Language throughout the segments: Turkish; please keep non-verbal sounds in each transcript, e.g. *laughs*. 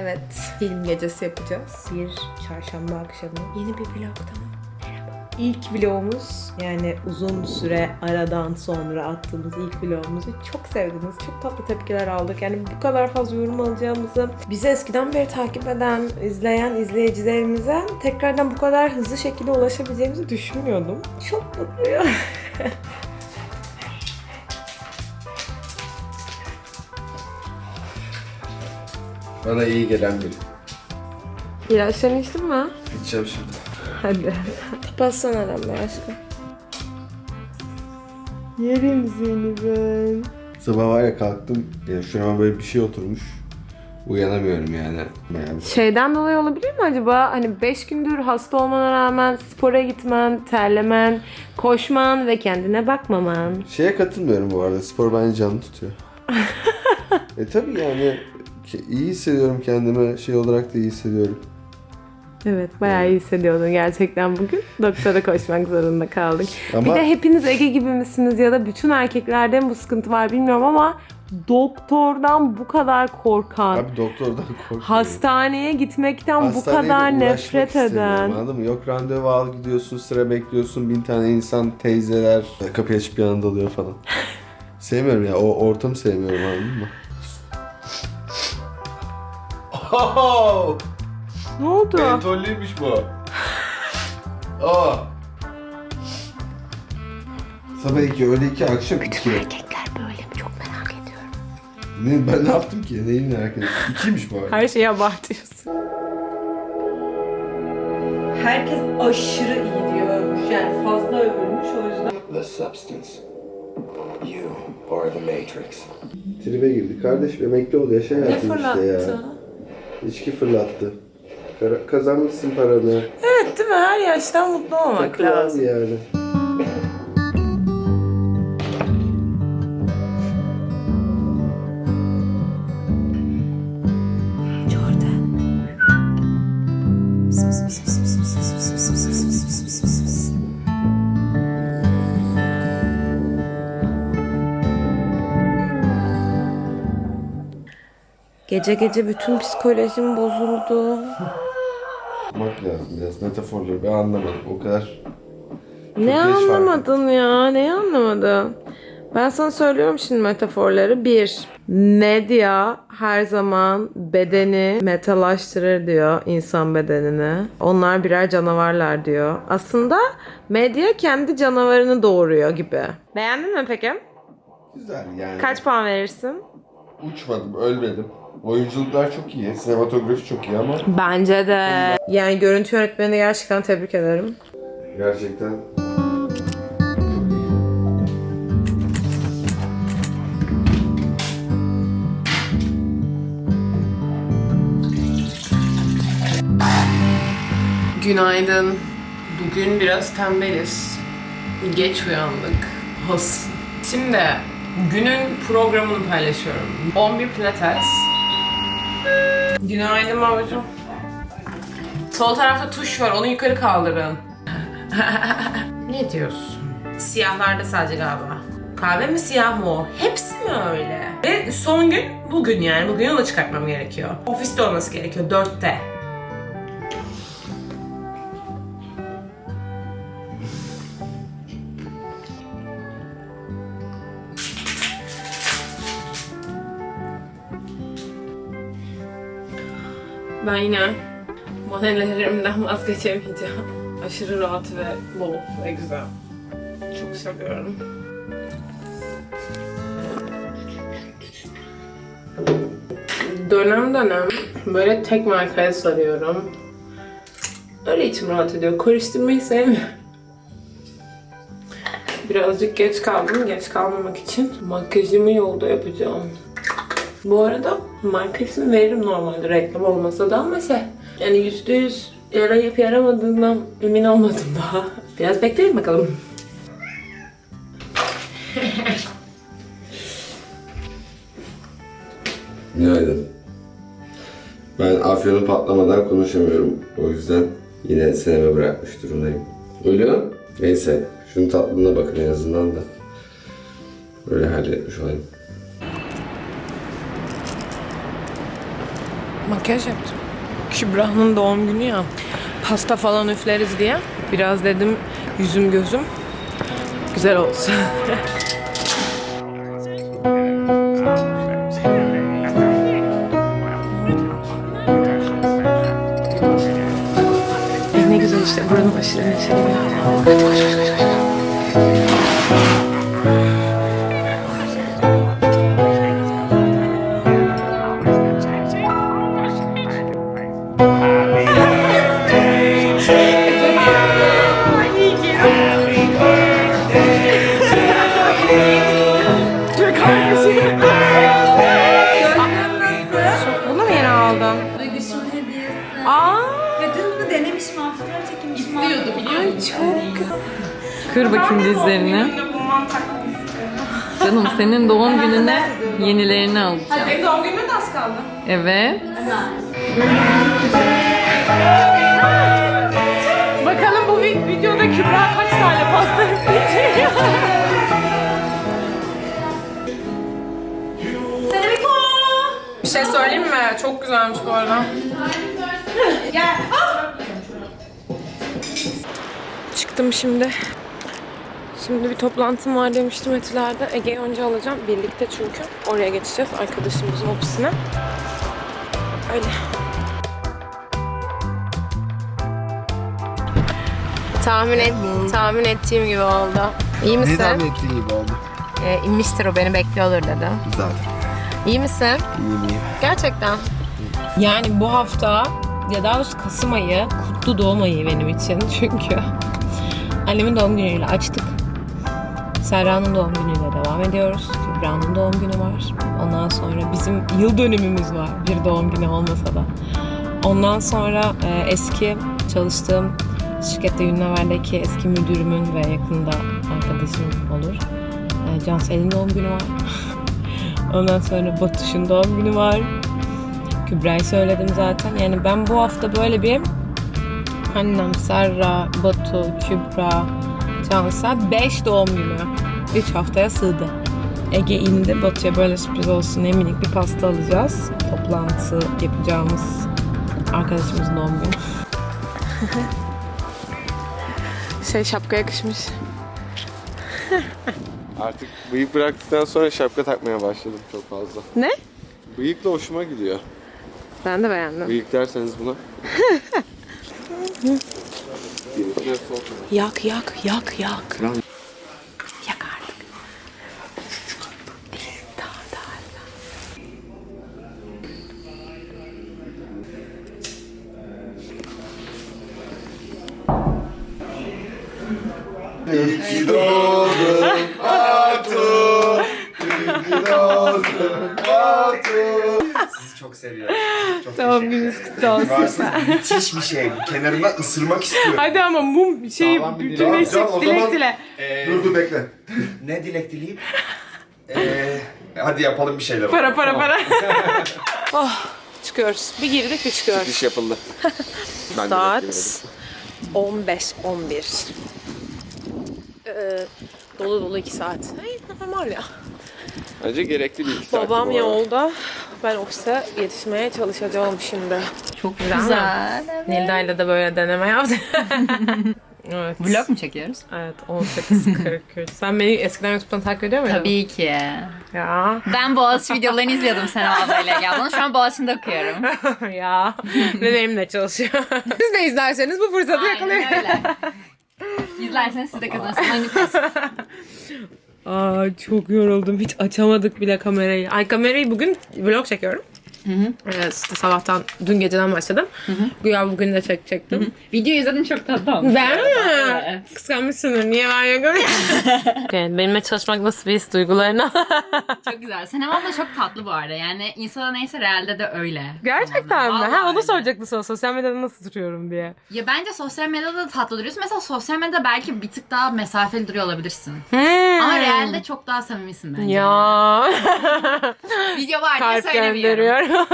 Evet, film gecesi yapacağız. Bir çarşamba akşamı. Yeni bir vlogdan merhaba. İlk vlogumuz yani uzun süre aradan sonra attığımız ilk vlogumuzu çok sevdiniz. Çok tatlı tepkiler aldık. Yani bu kadar fazla yorum alacağımızı bizi eskiden beri takip eden, izleyen izleyicilerimize tekrardan bu kadar hızlı şekilde ulaşabileceğimizi düşünmüyordum. Çok mutluyum. *laughs* Bana iyi gelen bir. İlaçlarını içtin mi? İçeceğim şimdi. Hadi. Kapatsana aramı aşkım. Yerim seni ben. Sabah var ya kalktım. Ya şurama böyle bir şey oturmuş. Uyanamıyorum yani. Bayağı bir Şeyden dolayı olabilir mi acaba? Hani 5 gündür hasta olmana rağmen spora gitmen, terlemen, koşman ve kendine bakmaman. Şeye katılmıyorum bu arada. Spor bence canlı tutuyor. *laughs* e tabii yani iyi hissediyorum kendime. Şey olarak da iyi hissediyorum. Evet bayağı iyi hissediyordun gerçekten bugün. Doktora koşmak zorunda kaldık. Ama- Bir de hepiniz Ege gibi misiniz ya da bütün erkeklerde mi bu sıkıntı var bilmiyorum ama doktordan bu kadar korkan, Abi doktordan korkuyorum. hastaneye gitmekten bu Hastaneye kadar nefret eden. Anladın mı? Yok randevu al gidiyorsun sıra bekliyorsun bin tane insan teyzeler kapıyı açıp yanında alıyor falan. *laughs* sevmiyorum ya o ortamı sevmiyorum anladın mı? Oh! Ne oldu? Mentollüymüş bu. *laughs* Aa. Sabah 2, öğle 2, akşam 2. Erkekler böyle mi? Çok merak ediyorum. Ne, ben ne yaptım ki? Neyi merak ediyorsun? 2'ymiş bu arada. Her şeyi abartıyorsun. Herkes aşırı iyi diyor. Yani fazla övülmüş o yüzden. The substance. You are the Matrix. Tribe girdi. Kardeş emekli ol yaşa Ne hayatını işte ya. fırlattı? İçki fırlattı. Kara- kazanmışsın paranı. Evet değil mi? Her yaştan mutlu olmak Takıl lazım. yani. Jordan. Gece gece bütün psikolojim bozuldu. Bakmak lazım biraz metaforları ben anlamadım o kadar. Ne anlamadın ya? Ne anlamadın? Ben sana söylüyorum şimdi metaforları. Bir, medya her zaman bedeni metalaştırır diyor insan bedenini. Onlar birer canavarlar diyor. Aslında medya kendi canavarını doğuruyor gibi. Beğendin mi peki? Güzel yani. Kaç puan verirsin? Uçmadım, ölmedim. Oyunculuklar çok iyi, sinematografi çok iyi ama Bence de. Yani görüntü yönetmeni gerçekten tebrik ederim. gerçekten Günaydın. Bugün biraz tembeliz. Geç uyandık. Olsun. Şimdi günün programını paylaşıyorum. 11 pilates. Günaydın babacığım. Sol tarafta tuş var. Onu yukarı kaldırın. *laughs* ne diyorsun? Siyahlarda sadece galiba. Kahve mi siyah mı o? Hepsi mi öyle? Ve son gün bugün yani. Bugün yola çıkartmam gerekiyor. Ofiste olması gerekiyor. Dörtte. Ben yine modellerimden vazgeçemeyeceğim. Aşırı rahat ve bol ve güzel. Çok seviyorum. Dönem dönem böyle tek markaya sarıyorum. Öyle içim rahat ediyor. Karıştırmayı sevmiyorum. Birazcık geç kaldım. Geç kalmamak için makyajımı yolda yapacağım. Bu arada marka ismi veririm normalde reklam olmasa da ama şey yani yüzde yüz yarayıp yaramadığından emin olmadım daha. Biraz bekleyin bakalım. Günaydın. Ben afyonu patlamadan konuşamıyorum. O yüzden yine seneme bırakmış durumdayım. Ölüyor. Neyse. Şunun tatlılığına bakın en azından da. Böyle halletmiş olayım. Makyaj yaptım. Kübra'nın doğum günü ya. Pasta falan üfleriz diye. Biraz dedim yüzüm gözüm güzel olsun. *laughs* Bakayım dizlerini. Canım senin doğum gününe yenilerini alacağım. benim doğum günüme de az kaldı. Evet. Bakalım bu vi- videoda Kübra kaç tane pasta üfleyecek? Bir şey söyleyeyim mi? Çok güzelmiş bu arada. Çıktım şimdi. Şimdi bir toplantım var demiştim Etiler'de. Ege'yi önce alacağım. Birlikte çünkü. Oraya geçeceğiz arkadaşımızın ofisine. Öyle. Tahmin, et, tahmin ettiğim gibi oldu. İyi misin? Ne tahmin ettiğin gibi oldu. Ee, inmiştir o beni bekliyordur dedi. Zaten. İyi misin? İyiyim iyiyim. Gerçekten. Yani bu hafta ya daha doğrusu Kasım ayı kutlu doğum ayı benim için. *laughs* Çünkü annemin doğum günüyle açtık. Serra'nın doğum günüyle devam ediyoruz. Kübra'nın doğum günü var. Ondan sonra bizim yıl dönümümüz var. Bir doğum günü olmasa da. Ondan sonra e, eski çalıştığım şirkette Unilever'deki eski müdürümün ve yakında arkadaşım olur. E, Cansel'in doğum günü var. *laughs* Ondan sonra Batuş'un doğum günü var. Kübra'yı söyledim zaten. Yani ben bu hafta böyle bir annem, Serra, Batu, Kübra, Cansel 5 doğum günü. 3 haftaya sığdı. Ege indi. Batu'ya böyle sürpriz olsun diye minik bir pasta alacağız. Toplantı yapacağımız arkadaşımızın doğum günü. *laughs* şey şapka yakışmış. *laughs* Artık bıyık bıraktıktan sonra şapka takmaya başladım çok fazla. Ne? Bıyık da hoşuma gidiyor. Ben de beğendim. Bıyık derseniz buna. *laughs* Jak, jak, jak, jak? Müthiş bir şey. Kenarından ısırmak istiyorum. Hadi ama mum şey Tamam, bir dilek. bütünleşik Tamam, o dilek zaman- dile. Dur dur bekle. ne dilek dileyim? Ee, hadi yapalım bir şeyler. Para para para. *laughs* oh, çıkıyoruz. Bir girdik bir çıkıyoruz. İş yapıldı. *laughs* Ben de Saat beklemedim. 15-11. Ee, dolu dolu 2 saat. Hey, normal ya. Bence gerekli bir iki saat. Babam bu arada. yolda. Ben ofise yetişmeye çalışacağım şimdi. Çok Güzel güzel. Nilda'yla da böyle deneme yaptık. *laughs* evet. Vlog mu çekiyoruz? Evet 18.43. Sen beni eskiden YouTube'dan takip ediyor muydun? Tabii ki. Ya. Ben Boğaziçi videolarını izliyordum sen ablayla ablanın. Şu an Boğaziçi'nde okuyorum. *laughs* ya. Ve benimle çalışıyor. *laughs* Siz de izlerseniz bu fırsatı yakalayın. Aynen öyle. İzlerseniz siz de kazanırsınız. Manifest. Aa çok yoruldum. Hiç açamadık bile kamerayı. Ay kamerayı bugün vlog çekiyorum. Evet, işte sabahtan, dün geceden başladım. Güya bugün de çekecektim. Video izledim çok tatlı olmuş. Ben mi? Evet. Kıskanmışsındır. Niye ben yokum? okay, benimle çalışmak nasıl bir his duygularına? *laughs* Çok güzel. Senem abla çok tatlı bu arada. Yani insana neyse realde de öyle. Gerçekten mi? Vallahi Ha onu soracaktı sana sosyal medyada nasıl duruyorum diye. Ya bence sosyal medyada da tatlı duruyorsun. Mesela sosyal medyada belki bir tık daha mesafeli duruyor olabilirsin. Hmm. Ama realde çok daha samimisin bence. Ya. *laughs* Video var diye Kalp söylemiyorum.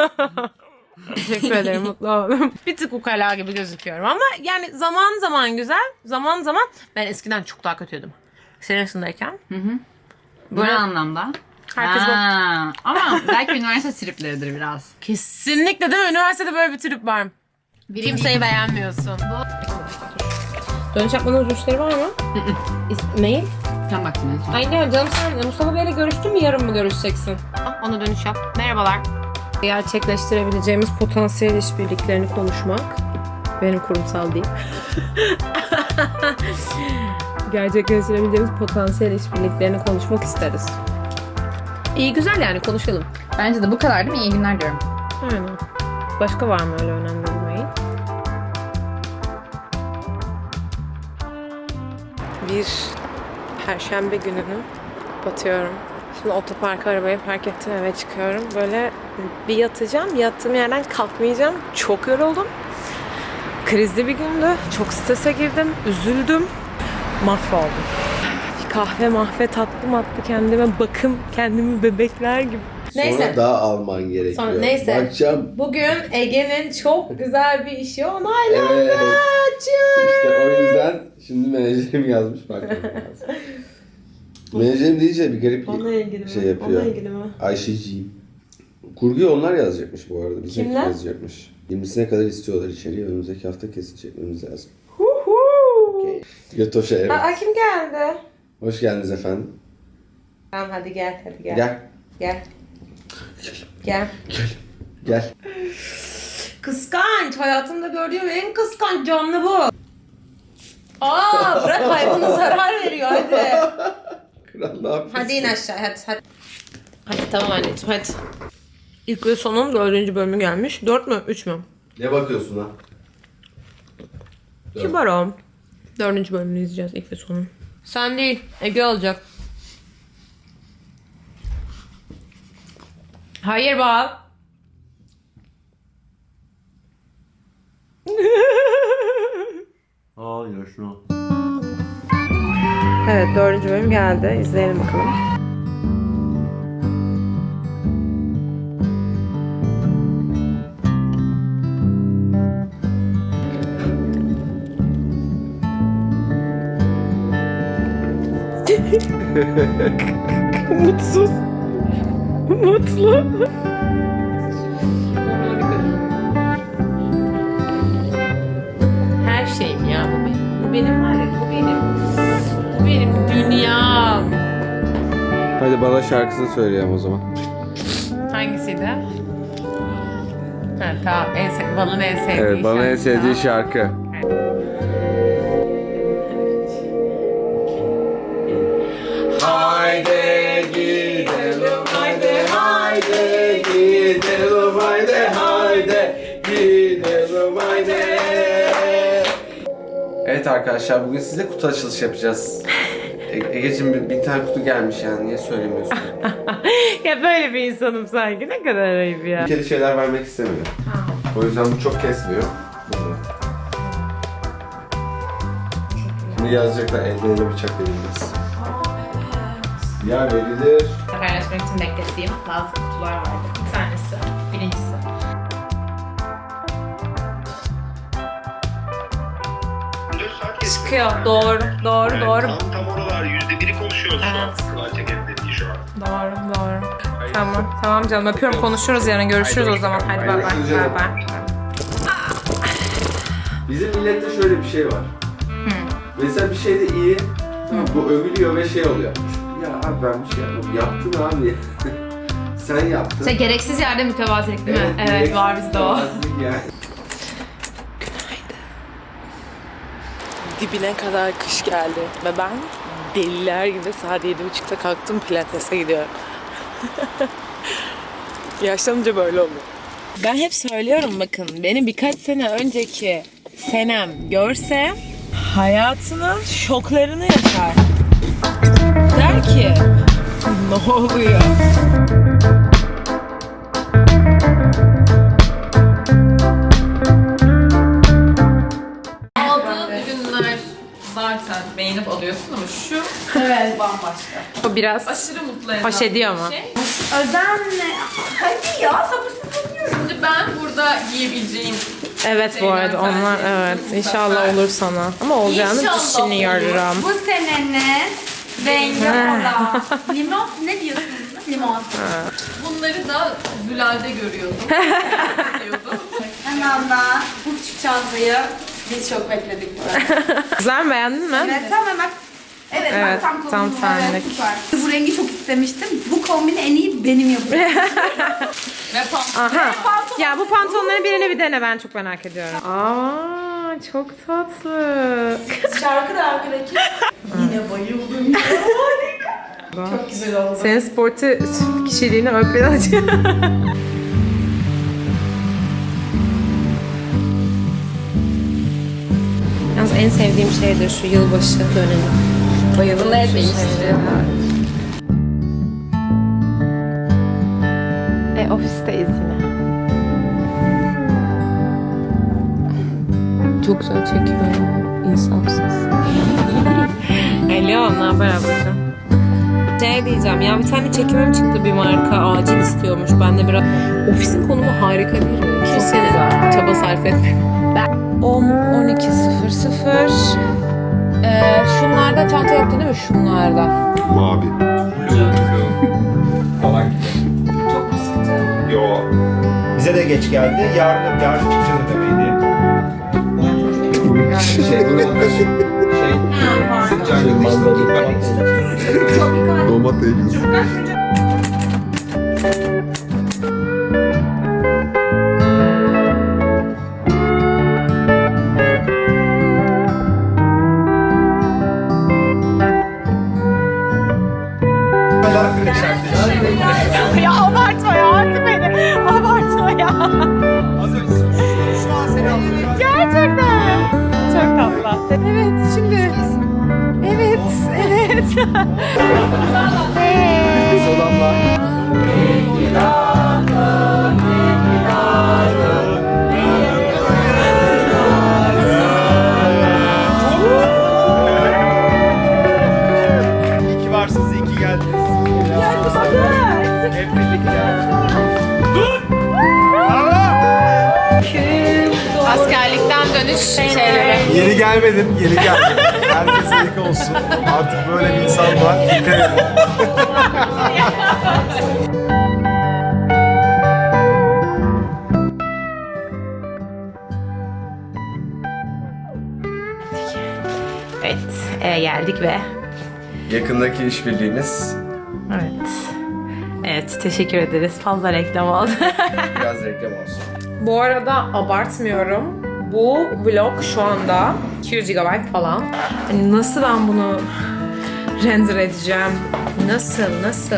*laughs* Teşekkür ederim mutlu oldum. *laughs* Bir tık ukala gibi gözüküyorum ama yani zaman zaman güzel zaman zaman ben eskiden çok daha kötüydüm. Senin yaşındayken. Bu ne anlamda? Herkes. Ha, ama belki üniversite tripleridir biraz. Kesinlikle değil mi? Üniversitede böyle bir trip var. Kimseyi beğenmiyorsun. Dönüş yapmanın uçları var mı? İs- Mail? Sen baktın en son. Aynen canım sen Mustafa Bey'le görüştün mü yarın mı görüşeceksin? Ona dönüş yap. Merhabalar. Gerçekleştirebileceğimiz potansiyel işbirliklerini konuşmak. Benim kurumsal değil. *laughs* Gerçekleştirebileceğimiz potansiyel işbirliklerini konuşmak isteriz. İyi güzel yani konuşalım. Bence de bu kadar değil mi? İyi günler diyorum. Aynen. Başka var mı öyle önemli bir mail? Bir perşembe gününü batıyorum. Şimdi otoparka arabayı park ettim eve çıkıyorum. Böyle bir yatacağım. Yattığım yerden kalkmayacağım. Çok yoruldum. Krizli bir gündü. Çok strese girdim. Üzüldüm. Mahvoldum. Kahve mahve tatlı matlı kendime bakım. Kendimi bebekler gibi. Sonra daha alman gerekiyor. Sonra neyse. Bakacağım. Bugün Ege'nin çok güzel bir işi onaylandı. Evet. İşte o yüzden şimdi menajerim yazmış lazım. *laughs* menajerim deyince bir garip Onunla ilgili mi? şey yapıyor. Onunla ilgili mi? Ayşeciğim. Kurguyu onlar yazacakmış bu arada. Bize Kimler? yazacakmış. 20'sine kadar istiyorlar içeriği. Önümüzdeki hafta kesin çekmemiz lazım. Huhu. Okay. Götoş'a evet. Aa, kim geldi? Hoş geldiniz efendim. Tamam hadi gel hadi gel. Gel. Gel. Gel. Gel. Kıskanç. Hayatımda gördüğüm en kıskanç canlı bu. Aa bırak hayvana zarar veriyor hadi. Kral ne yapıyorsun? Hadi in aşağı hadi hadi. Hadi tamam anneciğim hadi. İlk ve sonun dördüncü bölümü gelmiş. Dört mü? Üç mü? Ne bakıyorsun lan? Kibar o. Dördüncü bölümünü izleyeceğiz ilk ve sonun. Sen değil. Ege alacak. Hayır bal. *laughs* Aa yaşlı. Evet dördüncü bölüm geldi. İzleyelim bakalım. *laughs* Mutsuz. Mutlu. Her şeyim ya bu benim. Bu benim var ya bu benim. Bu benim dünyam. Hadi bana şarkısını söyleyeyim o zaman. Hangisiydi? Ha tamam. En sev Balın en sevdiği Evet bana en şarkı. sevdiği şarkı. Haydi Evet arkadaşlar bugün size kutu açılışı yapacağız. E- Ege'cim bir, bir tane kutu gelmiş yani niye söylemiyorsun? *laughs* Ya böyle bir insanım sanki. Ne kadar ayıp ya. Tehlikeli şeyler vermek istemiyorum. O yüzden bu çok kesmiyor. Bunu. Şimdi yazacaklar elde ele bıçak verilmez. Ya verilir. Paylaşmak için beklediğim bazı kutular vardı. Bir tanesi, Çıkıyor. Doğru. Doğru. Evet, doğru. Tam, tam oralar yüzde biri konuşuyoruz şu an. Dediği şu an. Doğru. Doğru. Tamam. Tamam canım. Öpüyorum. Konuşuruz yarın. Görüşürüz o zaman. Hadi bay bay. Bay bay. Bizim millette şöyle bir şey var. Mesela bir şey de iyi, bu övülüyor ve şey oluyor. Ya abi ben bir şey yapmadım. Yaptın abi. *laughs* Sen yaptın. Şey, gereksiz yerde mütevazilik değil mi? Evet, var bizde o. Yani. Dibine kadar kış geldi ve ben deliler gibi saat yedi buçukta kalktım pilatese gidiyorum. *laughs* Yaşlanınca böyle oluyor. Ben hep söylüyorum bakın beni birkaç sene önceki senem görse hayatının şoklarını yaşar. Der ki ne oluyor? Beğenip alıyorsun ama şu evet bambaşka. O biraz Aşırı mutlu eden Hoş ediyor bir mu? Şey. Özenle. Hadi ya sabırsızlanıyorum. Şimdi ben burada giyebileceğim evet bu arada onlar evet inşallah olur sana ama olacağını İnşallah olur. düşünüyorum. Bu senenin rengi ola. Limon ne diyorsun? limon. Bunları da *laughs* Zülal'de görüyordum. Hemen ben bu küçük çantayı biz çok bekledik bu arada. *laughs* Güzel mi beğendin mi? Evet tamam bak. Evet, Evet, bak tam tam kombin var, evet, senlik. süper. Bu rengi çok istemiştim. Bu kombini en iyi benim yapıyorum. *laughs* Ve pantolon. Aha. Ya bu pantolonların birini bir dene ben çok merak ediyorum. Aa çok tatlı. Şarkı da arkadaki. *laughs* Yine bayıldım. Çok güzel oldu. Senin sportu kişiliğini ön plana. Yalnız en sevdiğim şeydir şu yılbaşı dönemi. Bayılırım. Bunları. E ofisteyiz yine. Çok güzel çekiyor ya. İnsafsız. *laughs* Alo, ne haber ablacığım? Şey diyeceğim ya bir tane çekimim çıktı bir marka acil istiyormuş. Ben de biraz... Ofisin konumu harika değil mi? Kimsenin çaba sarf etmiyor. Ben 10 12 00 0 ee, şunlarda çanta yoktu değil mi? Şunlarda. Mavi. Falan gibi. Çok mu sıkıntı? Yo. Bize de geç geldi. Yarın yarın çıkacağız ödemeydi. şey, böyle şey, sıcak Domates. Biz odamla. İyi ki varsınız, iyi ki geldiniz. Hep birlikte. Dönüş şeyleri. Yeni gelmedim, yeni geldim. Herkese ilk olsun. Artık böyle bir insan var. Dikkat edin. Evet, eve geldik ve Yakındaki işbirliğimiz Evet. Evet, teşekkür ederiz. Fazla reklam oldu. biraz reklam olsun. Bu arada abartmıyorum. Bu vlog şu anda 200 GB falan. Hani nasıl ben bunu render edeceğim? Nasıl, nasıl?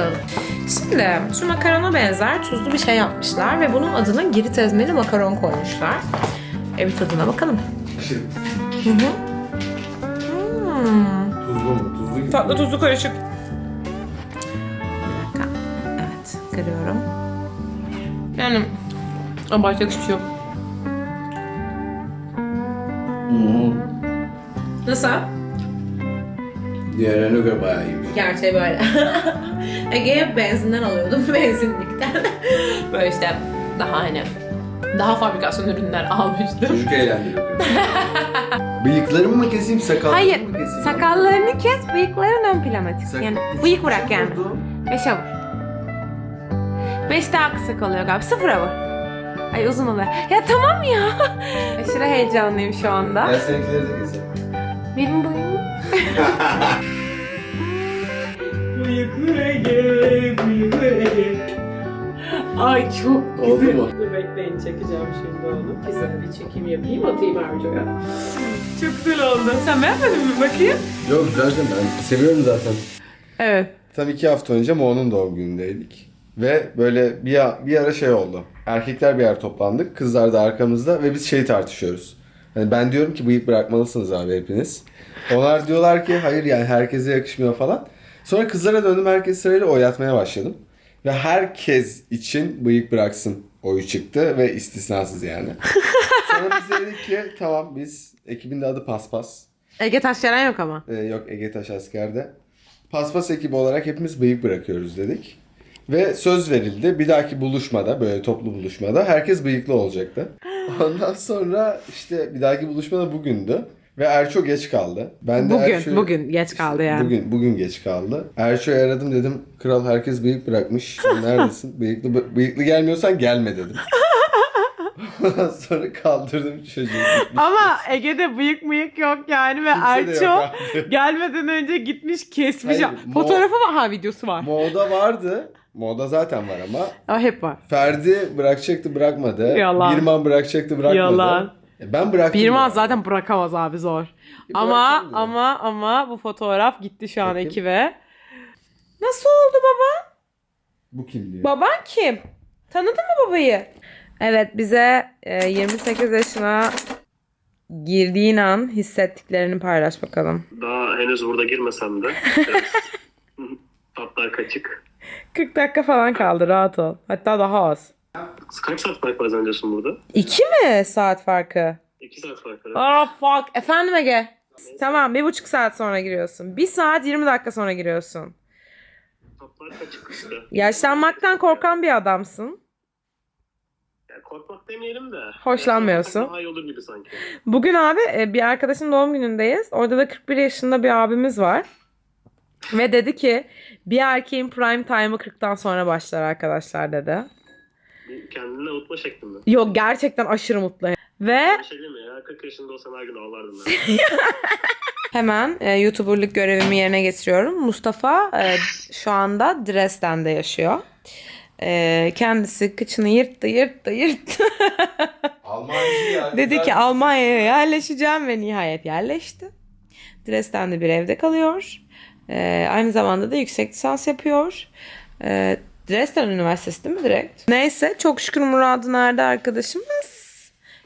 Şimdi şu makarona benzer tuzlu bir şey yapmışlar ve bunun adına girit ezmeli makaron koymuşlar. E bir tadına bakalım. Hı hı. Hmm. Tuzlu mu? Tuzlu gibi. Tatlı tuzlu karışık. Bir dakika. Evet, görüyorum. Yani abartacak hiçbir şey yok. Nasıl? Diğerlerine göre bayağı iyiymiş. Gerçeği böyle. *laughs* Ege'ye benzinden alıyordum, *laughs* benzinlikten. böyle işte daha hani daha fabrikasyon ürünler almıştım. Çocuk eğlendiriyor. *laughs* Bıyıklarımı mı keseyim, sakallarımı Hayır, mı keseyim? sakallarını kes, bıyıkların ön plana çıksın. Sak- Yani bıyık bırak yani. Beşe vur. Beş daha kısa kalıyor galiba. Sıfıra vur. Ay uzun oluyor. Ya tamam ya. *laughs* Aşırı heyecanlıyım şu anda. Gel seninkileri de keseyim. Benim boyum. *laughs* Ay çok Oldu mu? Dur bekleyin çekeceğim şimdi onu. Güzel bir çekim yapayım atayım Erco'ya. Çok güzel oldu. Sen beğenmedin mi bakayım? Yok zaten ben seviyorum zaten. Evet. Tam iki hafta önce Mo'nun doğum günündeydik. Ve böyle bir, bir ara şey oldu. Erkekler bir yer toplandık. Kızlar da arkamızda ve biz şeyi tartışıyoruz. Hani ben diyorum ki bıyık bırakmalısınız abi hepiniz. Onlar diyorlar ki hayır yani herkese yakışmıyor falan. Sonra kızlara döndüm herkes sırayla oynatmaya başladım. Ve herkes için bıyık bıraksın oyu çıktı ve istisnasız yani. *laughs* Sonra biz dedik ki tamam biz ekibin de adı Paspas. Ege Taşyaran yok ama. Ee, yok Ege Taş askerde. Paspas ekibi olarak hepimiz bıyık bırakıyoruz dedik. Ve söz verildi. Bir dahaki buluşmada, böyle toplu buluşmada herkes bıyıklı olacaktı. *gasps* Ondan sonra işte bir dahaki buluşmada bugündü. Ve Erço geç kaldı. Ben de Bugün, Erço'yu- bugün geç kaldı yani. Bugün, bugün geç kaldı. Erço'yu aradım dedim. Kral herkes bıyık bırakmış. Sen neredesin? *laughs* bıyıklı, bıyıklı gelmiyorsan gelme dedim. *laughs* Ondan sonra kaldırdım çocuğu. Ama Ege'de bıyık mıyık yok yani ve Kimse Erço gelmeden önce gitmiş kesmiş. Hayır, Fotoğrafı var ha videosu var. Moda vardı. Moda zaten var ama. Aa, hep var. Ferdi bırakacaktı bırakmadı. Yalan. Birman bırakacaktı bırakmadı. Yalan. E Ben bıraktım. Birman zaten bırakamaz abi zor. E, Ama ama ama bu fotoğraf gitti şu an Bakayım. ekibe. Nasıl oldu baba? Bu kim diyor. Baban kim? Tanıdın mı babayı? Evet bize e, 28 yaşına girdiğin an hissettiklerini paylaş bakalım. Daha henüz burada girmesem de *laughs* tatlar kaçık. 40 dakika falan kaldı rahat ol. Hatta daha az. Kaç saat fark var zannediyorsun burada? 2 mi saat farkı? 2 saat fark var. Aa fuck. Efendim Ege. Tamam bir buçuk saat sonra giriyorsun. Bir saat 20 dakika sonra giriyorsun. Tatlar kaçık işte. Yaşlanmaktan korkan bir adamsın. Korkmak demeyelim de. Hoşlanmıyorsun. Daha iyi olur gibi sanki. Bugün abi e, bir arkadaşın doğum günündeyiz. Orada da 41 yaşında bir abimiz var. Ve dedi ki bir erkeğin prime time'ı 40'tan sonra başlar arkadaşlar dedi. Kendini avutma şeklinde. Yok gerçekten aşırı mutlu. Ve Bir şey değil mi ya? 40 yaşında olsam her gün ağlardım ben. *laughs* hemen e, YouTuber'lık görevimi yerine getiriyorum. Mustafa e, şu anda Dresden'de yaşıyor. E, kendisi kıçını yırttı yırttı yırttı. *laughs* Almancı ya. Dedi ki Almanya'ya yerleşeceğim ve nihayet yerleşti. Dresden'de bir evde kalıyor. Ee, aynı zamanda da yüksek lisans yapıyor. Ee, Dresden Üniversitesi değil mi direkt? Neyse çok şükür muradına erdi arkadaşımız.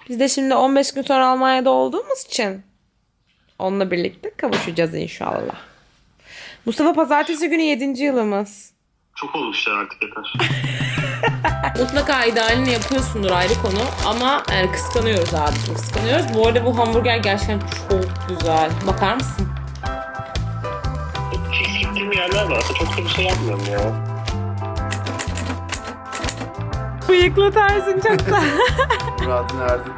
Biz de şimdi 15 gün sonra Almanya'da olduğumuz için onunla birlikte kavuşacağız inşallah. Mustafa pazartesi günü 7. yılımız. Çok olmuş ya artık yeter. *laughs* Mutlaka idealini yapıyorsundur ayrı konu ama yani kıskanıyoruz abi kıskanıyoruz. Bu arada bu hamburger gerçekten çok güzel. Bakar mısın? Gittiğim yerler var. Aslında çok da bir şey yapmıyorum ya. Bıyıklı tarzın çok da. *laughs* Murad'ın erdi.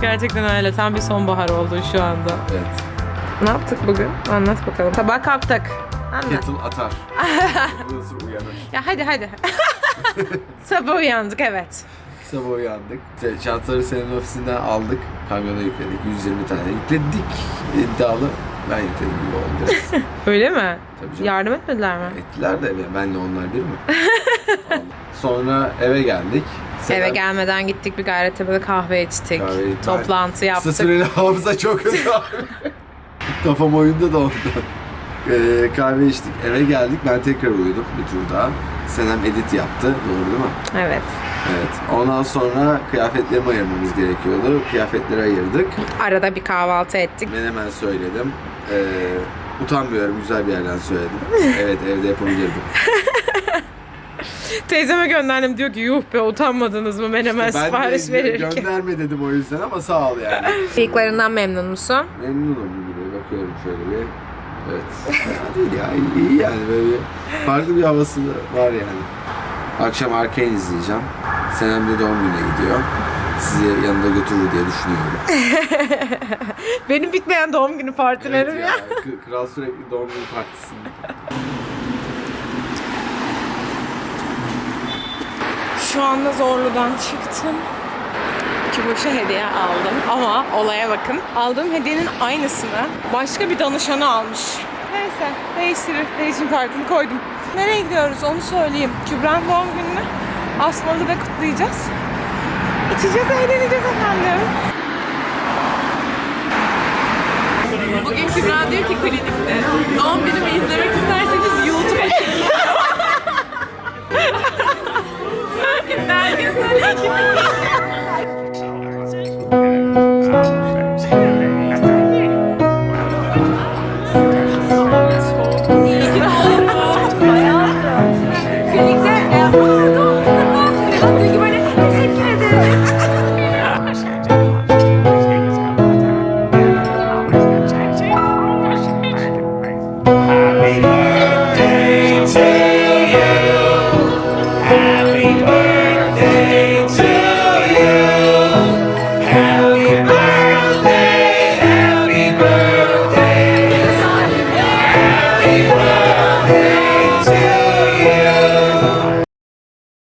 gerçekten öyle. Tam bir sonbahar oldu şu anda. Evet. Ne yaptık bugün? Anlat bakalım. Sabah kalktık. Anlat. Kettle atar. *laughs* Uyanır. Ya hadi hadi. *laughs* Sabah uyandık evet. Sabah uyandık. İşte Çantaları senin ofisinden aldık. Kamyona yükledik. 120 tane yükledik. İddialı. Ben yükledim gibi oldu. *laughs* Öyle mi? Tabii canım. Yardım etmediler mi? Ettiler de ben- benle onlar bir mi? *laughs* Sonra eve geldik. Eve Selam- gelmeden gittik bir Gayrettepe'de kahve içtik. Kahve içtik. Toplantı yaptık. Sıfırın hafıza çok kötü abi. *laughs* Kafam oyunda da ondan. Ee, kahve içtik. Eve geldik. Ben tekrar uyudum bir tur daha. Senem edit yaptı. Doğru değil mi? Evet. Evet. Ondan sonra kıyafetlerimi ayırmamız gerekiyordu. Kıyafetleri ayırdık. Arada bir kahvaltı ettik. Ben hemen söyledim. Ee, utanmıyorum. Güzel bir yerden söyledim. Evet evde yapabilirdim. *laughs* Teyzeme gönderdim diyor ki yuh be utanmadınız mı menemen ben sipariş de verirken. gönderme dedim o yüzden ama sağ ol yani. Bıyıklarından memnun musun? Memnunum gibi bakıyorum şöyle bir. Evet. Değil ya. İyi, yani böyle farklı bir havası var yani. Akşam Arkane izleyeceğim. Senem de doğum gününe gidiyor. Sizi yanında götürür diye düşünüyorum. *laughs* Benim bitmeyen doğum günü partilerim ya. K- Kral sürekli doğum günü partisinde. Şu anda Zorlu'dan çıktım. Küboş'a hediye aldım ama olaya bakın. Aldığım hediyenin aynısını başka bir danışanı almış. Neyse değiştirir. Değişim kartını koydum. Nereye gidiyoruz onu söyleyeyim. Kübra'nın doğum gününü Asmalı'da kutlayacağız. İçeceğiz, eğleneceğiz efendim. Bugün Kübra diyor ki klinikte doğum günümü izlemek isterseniz YouTube'a çekin.